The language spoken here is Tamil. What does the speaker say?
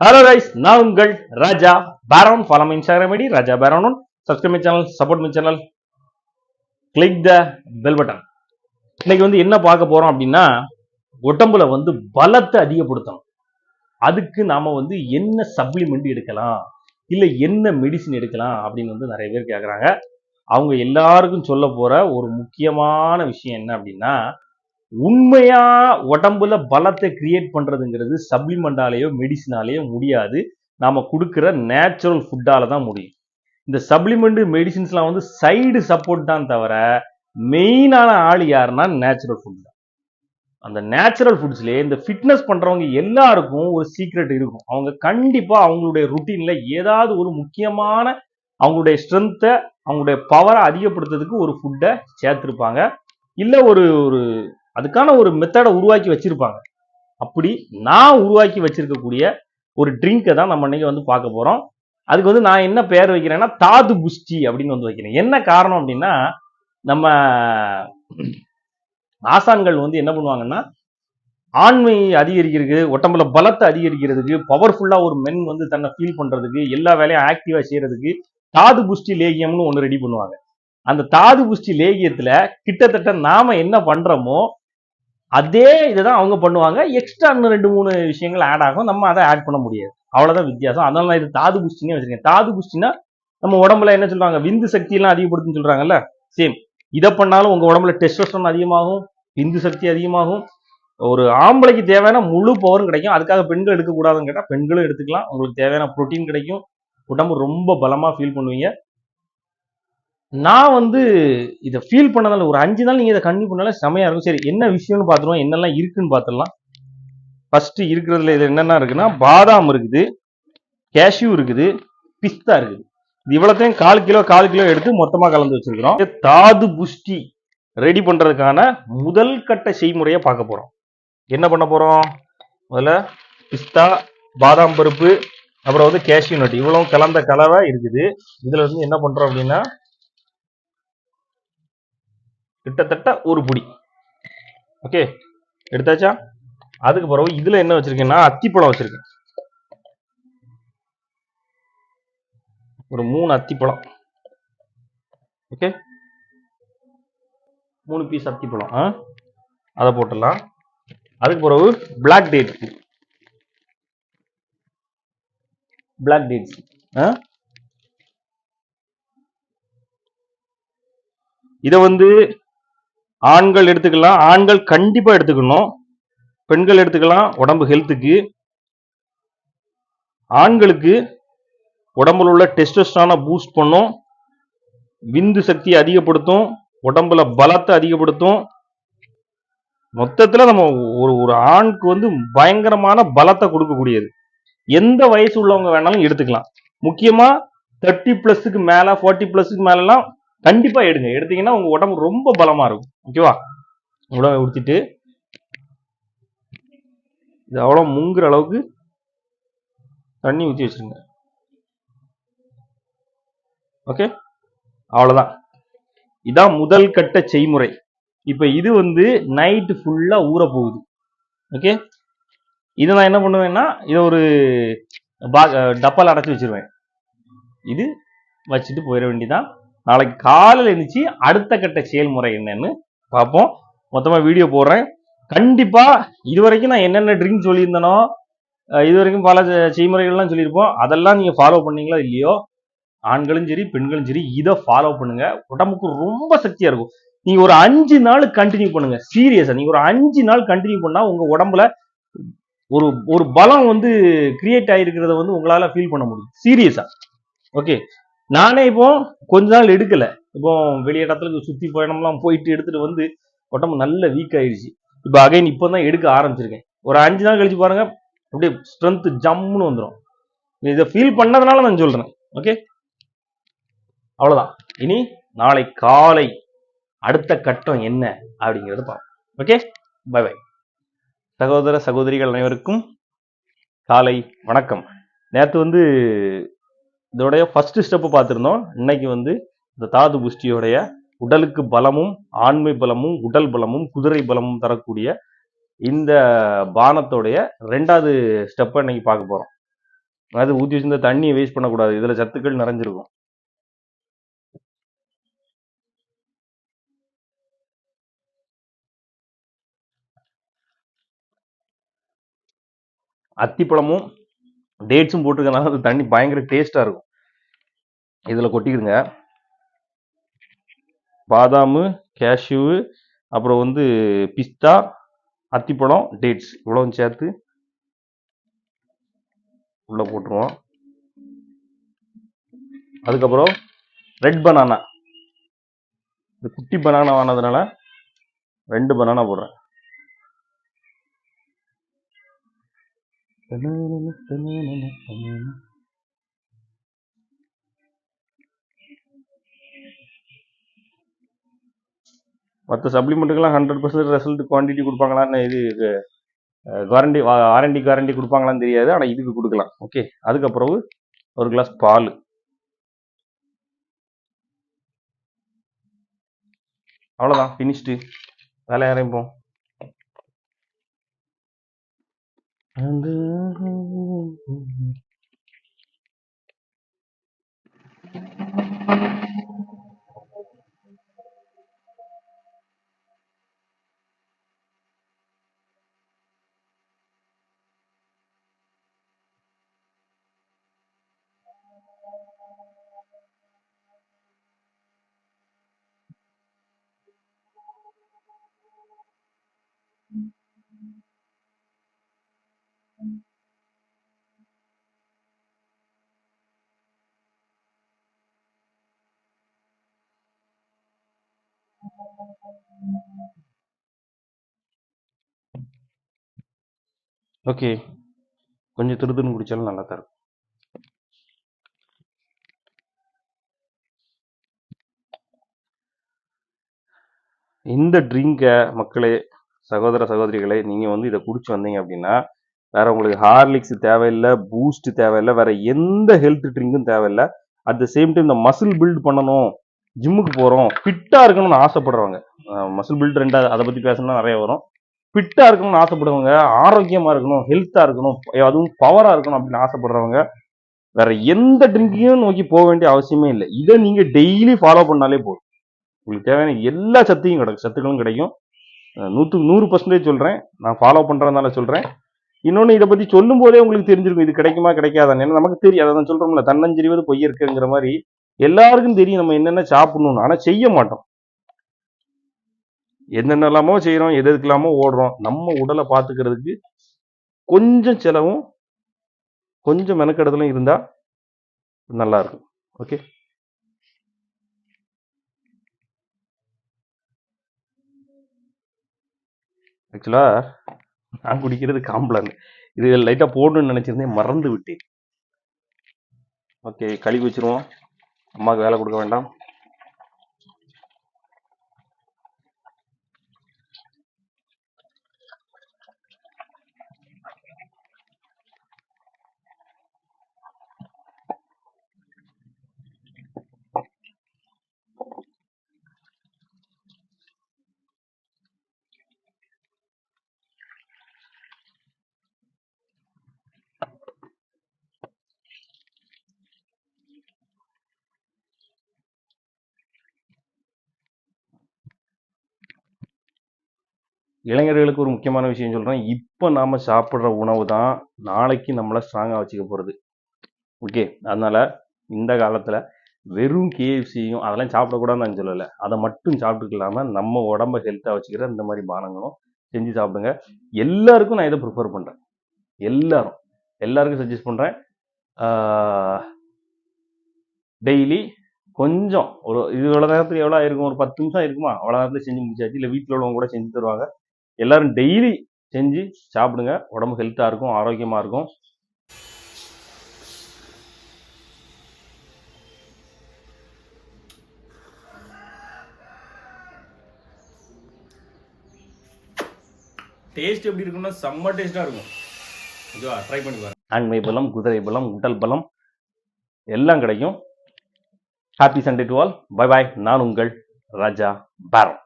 ஹலோ ரைஸ் நான் உங்கள் Raja பேரோன். Follow my Instagram ID Raja பேரோன் subscribe my channel support my channel click the bell button இன்னைக்கு வந்து என்ன பார்க்க போறோம் அப்படின்னா உடம்புல வந்து பலத்தை அதிகப்படுத்தணும். அதுக்கு நாம வந்து என்ன சப்ளிமெண்ட் எடுக்கலாம் இல்லை என்ன மெடிசின் எடுக்கலாம் அப்படின்னு வந்து நிறைய பேர் கேட்குறாங்க அவங்க எல்லாருக்கும் சொல்ல போற ஒரு முக்கியமான விஷயம் என்ன அப்படின்னா உண்மையா உடம்புல பலத்தை கிரியேட் பண்றதுங்கிறது சப்ளிமெண்டாலேயோ மெடிசினாலேயோ முடியாது. நாம கொடுக்குற நேச்சுரல் ஃபுட்டால தான் முடியும். இந்த சப்ளிமெண்ட் மெடிசின்ஸ்லாம் வந்து சைடு சப்போர்ட் தான் தவிர மெயினான ஆள் யாருன்னா நேச்சுரல் ஃபுட் தான். அந்த நேச்சுரல் ஃபுட்ஸ்லேயே இந்த ஃபிட்னஸ் பண்றவங்க எல்லாருக்கும் ஒரு சீக்ரெட் இருக்கும். அவங்க கண்டிப்பா அவங்களுடைய ருட்டீன்ல ஏதாவது ஒரு முக்கியமான அவங்களுடைய ஸ்ட்ரென்த்தை அவங்களுடைய பவரை அதிகப்படுத்துறதுக்கு ஒரு ஃபுட்டை சேர்த்துருப்பாங்க. இல்லை ஒரு ஒரு அதுக்கான ஒரு மெத்தடை உருவாக்கி வச்சிருப்பாங்க. அப்படி நான் உருவாக்கி வச்சிருக்கக்கூடிய ஒரு ட்ரிங்கை தான் நம்ம இன்னைக்கு வந்து பார்க்க போகிறோம் அதுக்கு வந்து நான் என்ன பெயர் வைக்கிறேன்னா தாது புஷ்டி அப்படின்னு வந்து வைக்கிறேன். என்ன காரணம் அப்படின்னா நம்ம ஆசான்கள் வந்து என்ன பண்ணுவாங்கன்னா ஆண்மை அதிகரிக்கிறதுக்கு உடம்புல பலத்தை அதிகரிக்கிறதுக்கு பவர்ஃபுல்லா ஒரு மென் வந்து தன்னை ஃபீல் பண்றதுக்கு எல்லா வேலையும் ஆக்டிவா செய்யறதுக்கு தாது புஷ்டி லேகியம்னு ஒன்று ரெடி பண்ணுவாங்க. அந்த தாது புஷ்டி லேகியத்தில் கிட்டத்தட்ட நாம என்ன பண்ணுறோமோ அதே இதுதான் அவங்க பண்ணுவாங்க. எக்ஸ்ட்ரா இன்னும் ரெண்டு மூணு விஷயங்கள் ஆட் ஆகும். நம்ம அதை ஆட் பண்ண முடியாது. அவ்வளோதான் வித்தியாசம். அதனால நான் இது தாது புஷ்டினே வச்சிருக்கேன். தாது புஷ்டினா நம்ம உடம்புல என்ன சொல்றாங்க விந்து சக்தியெல்லாம் அதிகப்படுத்துன்னு சொல்றாங்கல்ல? சேம் இதை பண்ணாலும் உங்க உடம்புல டெஸ்டோஸ்டரோன் அதிகமாகும். விந்து சக்தி அதிகமாகும். ஒரு ஆம்பளைக்கு தேவையான முழு பவரும் கிடைக்கும். அதுக்காக பெண்கள் எடுக்கக்கூடாதுன்னு கேட்டால் பெண்களும் எடுத்துக்கலாம். உங்களுக்கு தேவையான புரோட்டீன் கிடைக்கும். உடம்பு ரொம்ப பலமாக ஃபீல் பண்ணுவீங்க. நான் வந்து இதை ஃபீல் பண்ணதால ஒரு அஞ்சு நாள் நீங்கள் இதை கண்டினியூ பண்ணாலே செமையாக இருக்கும். சரி என்ன விஷயம்னு பார்த்துருவோம் என்னெல்லாம் இருக்குன்னு பார்த்துடலாம். ஃபஸ்ட்டு இருக்கிறதுல இது என்னென்ன இருக்குன்னா பாதாம் இருக்குது கேஷ்யூ இருக்குது பிஸ்தா இருக்குது. இது இவ்வளோத்தையும் கால் கிலோ கால் கிலோ எடுத்து மொத்தமாக கலந்து வச்சிருக்கிறோம். தாது புஷ்டி ரெடி பண்ணுறதுக்கான முதல் கட்ட செய்முறையை பார்க்க போகிறோம் என்ன பண்ண போகிறோம் முதல்ல பிஸ்தா பாதாம் பருப்பு அப்புறம் வந்து கேஷ்யூ நட் இவ்வளோ கலந்த கலவை இருக்குது. இதில் வந்து என்ன பண்ணுறோம் அப்படின்னா கிட்டத்தட்ட ஒரு புடி. ஓகே எடுத்தாச்சா? அதுக்கு பிறகு இதுல என்ன வச்சிருக்கேன்னா அத்திப்பழம் வச்சிருக்கேன். ஒரு மூணு அத்திப்பழம். ஓகே மூணு பீஸ் அத்திப்பழம். ஆ? அதை போட்டுடலாம். அதுக்கு பிறகு பிளாக் டேட்ஸ் பிளாக் டேட்ஸ் இதை வந்து ஆண்கள் எடுத்துக்கலாம் ஆண்கள் கண்டிப்பாக எடுத்துக்கணும். பெண்கள் எடுத்துக்கலாம் உடம்பு ஹெல்த்துக்கு ஆண்களுக்கு உடம்புல உள்ள டெஸ்டோஸ்டானை பூஸ்ட் பண்ணும். விந்து சக்தியை அதிகப்படுத்தும். உடம்புல பலத்தை அதிகப்படுத்தும். மொத்தத்தில் நம்ம ஒரு ஒரு ஆணுக்கு வந்து பயங்கரமான பலத்தை கொடுக்கக்கூடியது. எந்த வயசு உள்ளவங்க வேணாலும் எடுத்துக்கலாம். முக்கியமாக தேர்ட்டி ப்ளஸுக்கு மேலே ஃபார்ட்டி ப்ளஸுக்கு மேலெலாம் கண்டிப்பா எடுங்க. எடுத்தீங்கன்னா உங்க உடம்பு ரொம்ப பலமா இருக்கும். ஓகேவா உடம்பை உடுத்திட்டு இது அவ்வளோ முங்குற அளவுக்கு தண்ணி ஊற்றி வச்சிருங்க. ஓகே அவ்வளோதான் இதான் முதல் கட்ட செய்முறை. இப்போ இது வந்து நைட்டு ஃபுல்லாக ஊற போகுது. ஓகே இதை நான் என்ன பண்ணுவேன்னா இதை ஒரு பா டப்பால் அடைச்சி வச்சுருவேன். இது வச்சுட்டு போயிட வேண்டியதான் நாளைக்கு காலையில் எழுந்துச்சு அடுத்த கட்ட செயல்முறை என்னன்னு பார்ப்போம். மொத்தமாக வீடியோ போடுறேன். கண்டிப்பாக இது வரைக்கும் நான் என்னென்ன ட்ரிங்க் சொல்லியிருந்தனோ இது வரைக்கும் பல செய்முறைகள்லாம் சொல்லியிருப்போம். அதெல்லாம் நீங்கள் ஃபாலோ பண்ணீங்களோ இல்லையோ? ஆண்களும் சரி பெண்களும் சரி இதை ஃபாலோ பண்ணுங்க. உடம்புக்கு ரொம்ப சக்தியாக இருக்கும். நீங்கள் ஒரு அஞ்சு நாள் கண்டினியூ பண்ணுங்க. சீரியஸாக நீங்கள் ஒரு அஞ்சு நாள் கண்டினியூ பண்ணால் உங்கள் உடம்புல ஒரு ஒரு பலம் வந்து கிரியேட் ஆகிருக்கிறத வந்து உங்களால் ஃபீல் பண்ண முடியும். சீரியஸாக ஓகே நானே இப்போ கொஞ்ச நாள் எடுக்கல. இப்போ வெளி இடத்துல சுத்தி பயணம்லாம் போயிட்டு எடுத்துட்டு வந்து உடம்பு நல்ல வீக் ஆயிடுச்சு. இப்போ அகைன் இப்போ தான் எடுக்க ஆரம்பிச்சிருக்கேன். ஒரு அஞ்சு நாள் கழிச்சு பாருங்க அப்படியே ஸ்ட்ரென்த் ஜம்முன்னு வந்துடும் இதை ஃபீல் பண்ணதுனால நான் சொல்றேன். ஓகே அவ்வளோதான் இனி நாளை காலை அடுத்த கட்டம் என்ன அப்படிங்கிறத பார்ப்போம். ஓகே பை பை சகோதர சகோதரிகள் அனைவருக்கும் காலை வணக்கம். நேற்று வந்து இதோடைய ஃபர்ஸ்ட் ஸ்டெப்பு பார்த்துருந்தோம். இன்னைக்கு வந்து இந்த தாது புஷ்டியோடைய உடலுக்கு பலமும் ஆண்மை பலமும் உடல் பலமும் குதிரை பலமும் தரக்கூடிய இந்த பானத்தோடைய ரெண்டாவது ஸ்டெப்பை இன்னைக்கு பார்க்க போறோம். அது ஊற்றி வச்சிருந்த தண்ணியை வேஸ்ட் பண்ணக்கூடாது. இதில் சத்துக்கள் நிறைஞ்சிருக்கும். அத்திப்பழமும் டேட்ஸும் போட்டிருக்கனால அது தண்ணி பயங்கர டேஸ்ட்டாக இருக்கும். இதில் கொட்டிக்கிடுங்க. பாதாமு கேஷ்யூ அப்புறம் வந்து பிஸ்தா அத்திப்பழம் டேட்ஸ் இவ்வளவும் சேர்த்து உள்ளே போட்டுருவோம். அதுக்கப்புறம் ரெட் பனானா இந்த குட்டி பனானா ஆனதுனால ரெண்டு பனானா போடுறேன். மற்ற சப்ளிமெண்ட்டுக்கெல்லாம் ஹண்ட்ரட் பர்சன்ட் ரிசல்ட் குவான்டிட்டி கொடுப்பாங்களான்னு இது வாரண்டி வாரண்டி கேரண்டி கொடுப்பாங்களான்னு தெரியாது ஆனால் இதுக்கு கொடுக்கலாம். ஓகே அதுக்கப்புறம் ஒரு கிளாஸ் பால். அவ்வளோதான் ஃபினிஷ்டு வேலை ஆரம்பிப்போம். And uh, okay. கொஞ்சம் திருதுன்னு குடிச்சாலும் நல்லா தான் இருக்கும். இந்த ட்ரிங்கை மக்களே சகோதர சகோதரிகளே நீங்கள் வந்து இதை குடிச்சு வந்தீங்க அப்படின்னா வேற உங்களுக்கு ஹார்லிக்ஸ் தேவையில்லை பூஸ்ட் தேவையில்லை வேற எந்த ஹெல்த் ட்ரிங்க்கும் தேவையில்லை. அட் த சேம் டைம் இந்த மசில் பில்ட் பண்ணணும். ஜிம்முக்கு போகிறோம் ஃபிட்டாக இருக்கணும்னு ஆசைப்படுறவங்க. மசில் பில்ட் ரெண்டா அதை பற்றி பேசணும்னா நிறைய வரும். ஃபிட்டாக இருக்கணும்னு ஆசைப்படுறவங்க ஆரோக்கியமாக இருக்கணும் ஹெல்த்தாக இருக்கணும் அதுவும் பவராக இருக்கணும் அப்படின்னு ஆசைப்படுறவங்க வேற எந்த ட்ரிங்கையும் நோக்கி போக வேண்டிய அவசியமே இல்லை. இதை நீங்கள் டெய்லி ஃபாலோ பண்ணாலே போதும். உங்களுக்கு தேவையான எல்லா சத்தையும் கிடைக்கும். சத்துக்களும் கிடைக்கும். நூற்றுக்கு நூறு பர்சன்டேஜ் சொல்கிறேன் நான் ஃபாலோ பண்ணுறதுனால சொல்கிறேன் இன்னொன்று இதை பற்றி சொல்லும் போதே உங்களுக்கு தெரிஞ்சிருக்கும். இது கிடைக்குமா கிடைக்காதான்னு. ஏன்னா நமக்கு தெரியும். அதை தான் சொல்கிறோம்ல தன்னஞ்செறிவது பொய் இருக்குங்கிற மாதிரி எல்லாருக்கும் தெரியும் நம்ம என்னென்ன சாப்பிடணும்னு. ஆனால் செய்ய மாட்டோம். என்னென்னலாமோ செய்கிறோம் எது எதுக்கெல்லாமோ ஓடுறோம். நம்ம உடலை பார்த்துக்கிறதுக்கு கொஞ்சம் செலவும் கொஞ்சம் மெனக்கெடுதலும் இருந்தால் நல்லா இருக்கும். ஓகே ஆக்சுவலாக நான் குடிக்கிறது காம்ப்ளான். இது லைட்டாக போடணும்னு நினச்சிருந்தேன் மறந்து விட்டேன். ஓகே கழுவி வச்சுருவோம். அம்மாவுக்கு வேலை கொடுக்க வேண்டாம். இளைஞர்களுக்கு ஒரு முக்கியமான விஷயம் சொல்கிறேன் இப்போ நாம் சாப்பிட்ற உணவு தான் நாளைக்கு நம்மளை ஸ்ட்ராங்காக வச்சுக்க போகிறது ஓகே அதனால் இந்த காலத்தில் வெறும் கேஎஃப்சியும் அதெல்லாம் சாப்பிடக்கூடாதுன்னு நான் சொல்லலை. அதை மட்டும் சாப்பிட்டுக்கலாம நம்ம உடம்ப ஹெல்த்தாக வச்சுக்கிற இந்த மாதிரி பானங்களும் செஞ்சு சாப்பிடுங்க. எல்லாருக்கும் நான் இதை ப்ரிஃபர் பண்ணுறேன் எல்லாரும். எல்லாருக்கும் சஜஸ்ட் பண்ணுறேன் டெய்லி கொஞ்சம் ஒரு இது இவ்வளோ நேரத்துக்கு எவ்வளோ இருக்கும் ஒரு பத்து நிமிஷம் இருக்குமா அவ்வளோ நேரத்தில் செஞ்சு முடிச்சாச்சு. இல்லை வீட்டில் உள்ளவங்க கூட செஞ்சு தருவாங்க. எல்லாரும் டெய்லி செஞ்சு சாப்பிடுங்க. உடம்பு ஹெல்த்தாக இருக்கும் ஆரோக்கியமாக இருக்கும். டேஸ்ட் எப்படி இருக்கும்னா செம்ம டேஸ்ட்டாக இருக்கும். ஓகேவா ட்ரை பண்ணி பாருங்க. ஆண்மை பலம் குதிரை பலம் உடல் பலம் எல்லாம் கிடைக்கும். Happy Sunday to all bye bye நான் உங்கள் ராஜா பாரம்